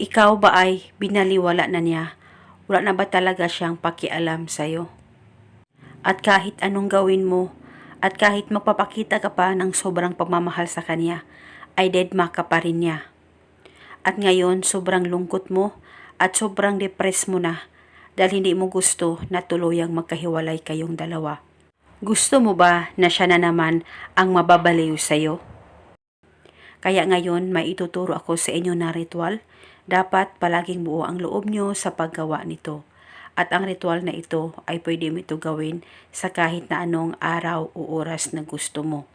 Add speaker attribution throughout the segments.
Speaker 1: Ikaw ba ay binaliwala na niya? Wala na ba talaga siyang pakialam sa'yo? At kahit anong gawin mo, at kahit magpapakita ka pa ng sobrang pagmamahal sa kanya, ay deadma ka pa rin niya. At ngayon, sobrang lungkot mo at sobrang depressed mo na dahil hindi mo gusto na tuluyang magkahiwalay kayong dalawa. Gusto mo ba na siya na naman ang mababaliw sa'yo? Kaya ngayon may ituturo ako sa inyo na ritual. Dapat palaging buo ang loob nyo sa paggawa nito. At ang ritual na ito ay pwede mo ito gawin sa kahit na anong araw o oras na gusto mo.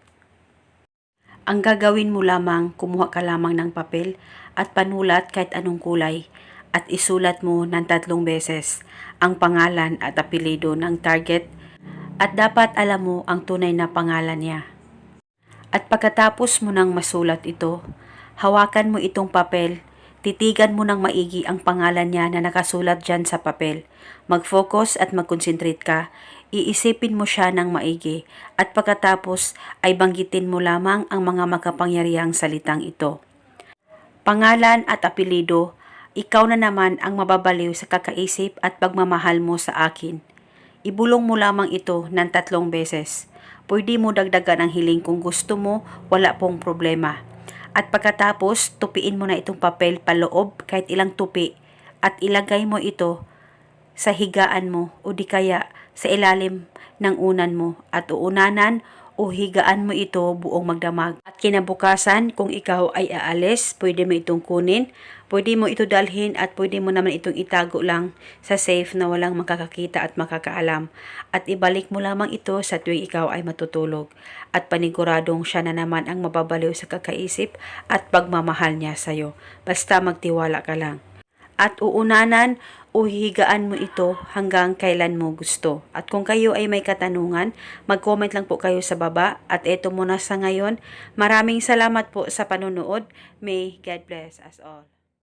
Speaker 1: Ang gagawin mo lamang, kumuha ka lamang ng papel at panulat kahit anong kulay at isulat mo ng tatlong beses ang pangalan at apelido ng target at dapat alam mo ang tunay na pangalan niya. At pagkatapos mo nang masulat ito, hawakan mo itong papel, titigan mo ng maigi ang pangalan niya na nakasulat dyan sa papel. Mag-focus at mag-concentrate ka, iisipin mo siya ng maigi at pagkatapos ay banggitin mo lamang ang mga makapangyarihang salitang ito. Pangalan at apelido, ikaw na naman ang mababaliw sa kakaisip at pagmamahal mo sa akin. Ibulong mo lamang ito ng tatlong beses. Pwede mo dagdagan ang hiling kung gusto mo, wala pong problema. At pagkatapos, tupiin mo na itong papel paloob kahit ilang tupi at ilagay mo ito sa higaan mo o di kaya sa ilalim ng unan mo. At uunanan o higaan mo ito buong magdamag. At kinabukasan, kung ikaw ay aalis, pwede mo itong kunin, pwede mo ito dalhin at pwede mo naman itong itago lang sa safe na walang makakakita at makakaalam. At ibalik mo lamang ito sa tuwing ikaw ay matutulog. At paniguradong siya na naman ang mababaliw sa kakaisip at pagmamahal niya sa'yo. Basta magtiwala ka lang at uunanan o hihigaan mo ito hanggang kailan mo gusto. At kung kayo ay may katanungan, mag-comment lang po kayo sa baba. At eto muna sa ngayon. Maraming salamat po sa panonood. May God bless us all.